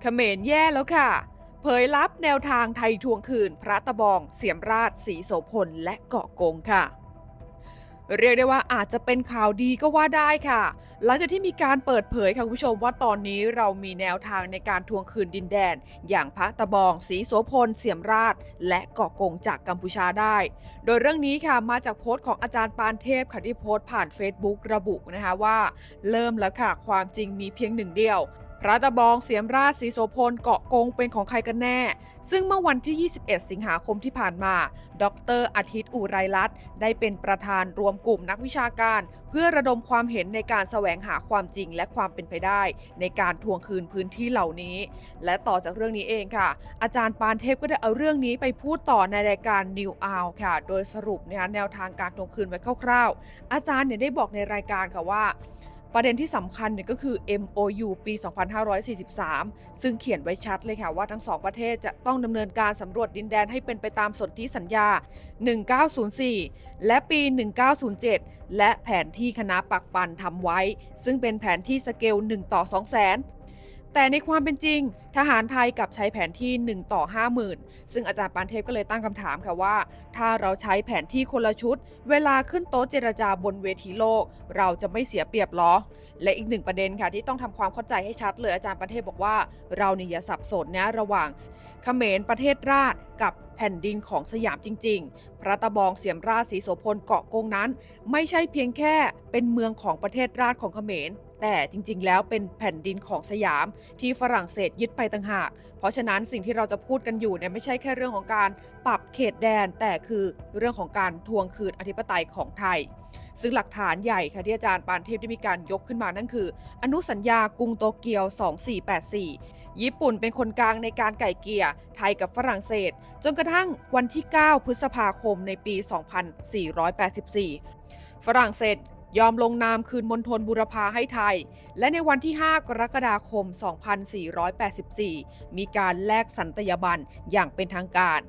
เขมรแย่แล้วค่ะ เผยลับแนวทางไทยทวงคืน พระตะบอง เสียมราชสีโสพล และเกาะกงค่ะ เรียกได้ว่าอาจจะเป็นข่าวดีก็ว่าได้ค่ะ หลังจากที่มีการเปิดเผยค่ะคุณผู้ชมว่าตอนนี้เรามีแนวทางในการทวงคืนดินแดน อย่างพระตะบองสีโสพล เสียมราช และเกาะกงจากกัมพูชาได้ โดยเรื่องนี้ค่ะมาจากโพสต์ของอาจารย์ปานเทพค่ะที่โพสต์ผ่าน Facebook ระบุนะคะว่า เริ่มแล้วค่ะความจริงมีเพียงหนึ่งเดียว พระตะบองเสียมราชสีโสพลเกาะกงเป็นของใครกันแน่ ซึ่งเมื่อวันที่ 21 สิงหาคมที่ผ่านมา ดรอาทิตย์อุไรรัตน์ได้เป็นประธานรวมกลุ่มนักวิชาการ เพื่อระดมความเห็นในการแสวงหาความจริงและความเป็นไปได้ ในการทวงคืนพื้นที่เหล่านี้ และต่อจากเรื่องนี้เองค่ะ อาจารย์ปานเทพก็ได้เอาเรื่องนี้ไปพูดต่อในรายการ New Hour ค่ะ โดยสรุปนะคะแนวทางการทวงคืนไว้คร่าวๆ อาจารย์เนี่ยได้บอกในรายการค่ะว่า ประเด็นที่สำคัญเนี่ยก็คือ MOU ปี 2543 ซึ่งเขียนไว้ชัดเลยค่ะว่าทั้งสองประเทศจะต้องดำเนินการสำรวจดินแดนให้เป็นไปตามสนธิสัญญา 1904 และปี 1907 และแผนที่คณะปักปันทำไว้ ซึ่งเป็นแผนที่สเกล 1 ต่อ 2 0 0 0 0 0 แต่ในความเป็นจริง ทหารไทยกับใช้แผนที่ 1 ต่อ 50,000 ซึ่งอาจารย์ปานเทพก็เลยตั้งคำถามค่ะว่า ถ้าเราใช้แผนที่คนละชุด เวลาขึ้นโต๊ะเจรจาบนเวทีโลก เราจะไม่เสียเปรียบหรอ และอีกหนึ่งประเด็นค่ะที่ต้องทำความเข้าใจให้ชัดเลยอาจารย์ปานเทพบอกว่า เราเนี่ยอย่าสับสนนะระหว่างเขมรประเทศราชกับ แผ่นดินของสยามจริง ๆ พระตะบองเสียมราชสีโสพลเกาะกงนั้น ไม่ใช่เพียงแค่เป็นเมืองของประเทศราชของเขมรแต่จริงๆ แล้วเป็นแผ่นดินของสยามที่ฝรั่งเศสยึดไปต่างหาก เพราะฉะนั้นสิ่งที่เราจะพูดกันอยู่เนี่ยไม่ใช่แค่เรื่องของการปรับเขตแดน แต่คือเรื่องของการทวงคืนอธิปไตยของไทย ซึ่งหลักฐานใหญ่ค่ะที่อาจารย์ปานเทพได้มีการยกขึ้นมานั่นคือ อนุสัญญากรุงโตเกียว 2484 ญี่ปุ่นเป็นคนกลางในการไก่เกี่ยไทยกับฝรั่งเศส จนกระทั่งวันที่ 9 พฤษภาคมในปี 2484 ฝรั่งเศสยอมลงนามคืนมณฑลบุรพาให้ไทย และในวันที่ 5 กรกฎาคม 2484 มีการแลกสันตยาบันอย่างเป็นทางการ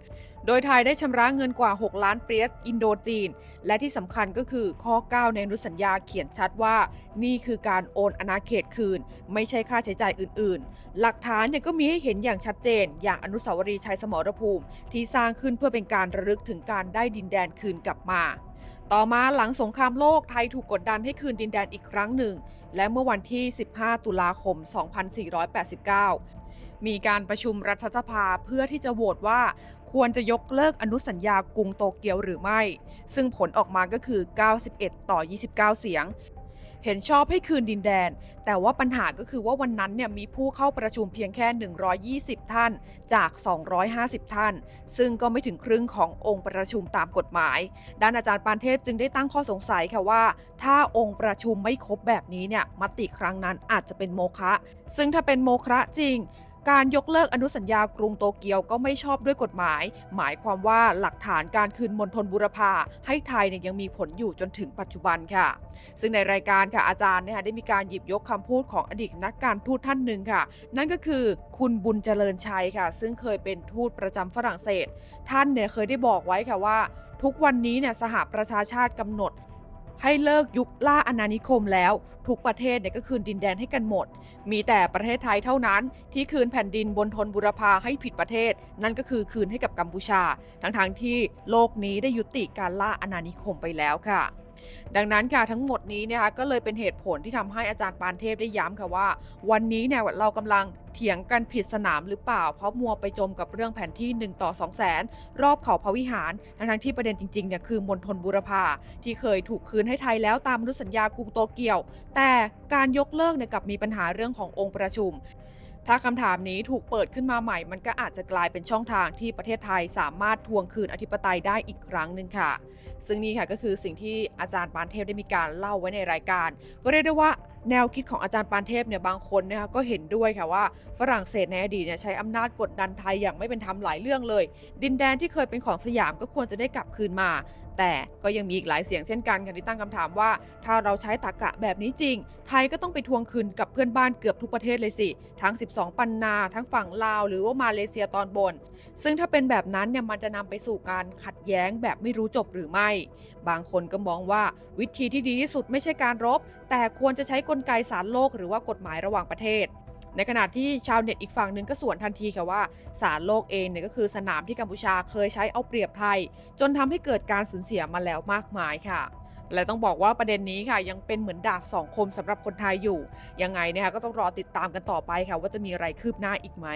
โดยไทยได้ชำระเงินกว่า 6 ล้านเปรียสอินโดจีน และที่สำคัญก็คือข้อ 9 ในอนุสัญญาเขียนชัดว่า นี่คือการโอนอาณาเขตคืน ไม่ใช่ค่าใช้จ่ายอื่น ๆ หลักฐานเนี่ยก็มีให้เห็นอย่างชัดเจน อย่างอนุสาวรีย์ชัยสมรภูมิ ที่สร้างขึ้นเพื่อเป็นการระลึกถึงการได้ดินแดนคืนกลับมาต่อมาหลังสงครามโลกไทยถูกกดดันให้คืนดินแดนอีกครั้งหนึ่ง และเมื่อวันที่ 15 ตุลาคม 2489 มีการประชุมรัฐสภาเพื่อที่จะโหวตว่า ควรจะยกเลิกอนุสัญญากรุงโตเกียวหรือไม่ ซึ่งผลออกมาก็คือ 91 ต่อ 29 เสียง เห็นชอบให้คืนดินแดน แต่ว่าปัญหาก็คือว่าวันนั้นเนี่ยมีผู้เข้าประชุมเพียงแค่ 120 ท่านจาก 250 ท่าน ซึ่งก็ไม่ถึงครึ่งขององค์ประชุมตามกฎหมาย ด้านอาจารย์ปานเทพจึงได้ตั้งข้อสงสัยค่ะว่า ถ้าองค์ประชุมไม่ครบแบบนี้เนี่ยมติครั้งนั้นอาจจะเป็นโมฆะซึ่งถ้าเป็นโมฆะจริง การยกเลิกอนุสัญญากรุงโตเกียวก็ไม่ชอบด้วยกฎหมาย หมายความว่าหลักฐานการคืนมณฑลบุรพาให้ไทยเนี่ยยังมีผลอยู่จนถึงปัจจุบันค่ะ ซึ่งในรายการค่ะอาจารย์เนี่ยค่ะได้มีการหยิบยกคำพูดของอดีตนักการทูตท่านหนึ่งค่ะ นั่นก็คือคุณบุญเจริญชัยค่ะ ซึ่งเคยเป็นทูตประจำฝรั่งเศส ท่านเนี่ยเคยได้บอกไว้ค่ะว่า ทุกวันนี้เนี่ยสหประชาชาติกำหนด ให้เลิกยุคล่าอาณานิคมแล้ว ทุกประเทศเนี่ยก็คืนดินแดนให้กันหมด มีแต่ประเทศไทยเท่านั้น ที่คืนแผ่นดินบนทนบุรพาให้ผิดประเทศ นั่นก็คือคืนให้กับกัมพูชา ทั้งๆทที่โลกนี้ได้ยุติการล่าอาณานิคมไปแล้วค่ะ ดังนั้นค่ะทั้งหมดนี้นะคะก็เลยเป็นเหตุผลที่ทำให้อาจารย์ปานเทพได้ย้ำค่ะว่า วันนี้เนี่ยเรากำลังเถียงกันผิดสนามหรือเปล่า เพราะมัวไปจมกับเรื่องแผนที่ 1 ต่อ 2 0 0แสนรอบเขาพระวิหาร ทั้งที่ประเด็นจริงๆเนี่ยคือมณฑลบุรพาที่เคยถูกคืนให้ไทยแล้วตามอนุสัญญากรุงโตเกียว แต่การยกเลิกเนี่ยกลับมีปัญหาเรื่องขององค์ประชุม ถ้าคำถามนี้ถูกเปิดขึ้นมาใหม่ มันก็อาจจะกลายเป็นช่องทางที่ประเทศไทยสามารถทวงคืนอธิปไตยได้อีกครั้งหนึ่งค่ะ ซึ่งนี่ค่ะก็คือสิ่งที่อาจารย์ปานเทพได้มีการเล่าไว้ในรายการ ก็เรียกได้ว่าแนวคิดของอาจารย์ปานเทพเนี่ยบางคนนะคะก็เห็นด้วยค่ะว่าฝรั่งเศสในอดีตเนี่ยใช้อำนาจกดดันไทยอย่างไม่เป็นธรรมหลายเรื่องเลย ดินแดนที่เคยเป็นของสยามก็ควรจะได้กลับคืนมา แต่ก็ยังมีอีกหลายเสียงเช่นกันค่ะที่ตั้งคำถามว่า ถ้าเราใช้ตรกะแบบนี้จริง ไทยก็ต้องไปทวงคืนกับเพื่อนบ้านเกือบทุกประเทศเลยสิ ทั้ง 12 ปันนา ทั้งฝั่งลาว หรือว่ามาเลเซียตอนบน ซึ่งถ้าเป็นแบบนั้นเนี่ยมันจะนำไปสู่การขัดแย้งแบบไม่รู้จบหรือไม่ บางคนก็มองว่าวิธีที่ดีที่สุดไม่ใช่การรบ แต่ควรจะใช้กลไกสารโลกหรือว่ากฎหมายระหว่างประเทศ ในขณะที่ชาวเน็ตอีกฝั่งหนึ่งก็สวนทันทีค่ะว่าสารโลกเองเนี่ยก็คือสนามที่กัมพูชาเคยใช้เอาเปรียบไทย จนทำให้เกิดการสูญเสียมาแล้วมากมายค่ะและต้องบอกว่าประเด็นนี้ค่ะ ยังเป็นเหมือนดาบสองคมสำหรับคนไทยอยู่ ยังไงนะคะก็ต้องรอติดตามกันต่อไปค่ะ ว่าจะมีอะไรคืบหน้าอีกไหม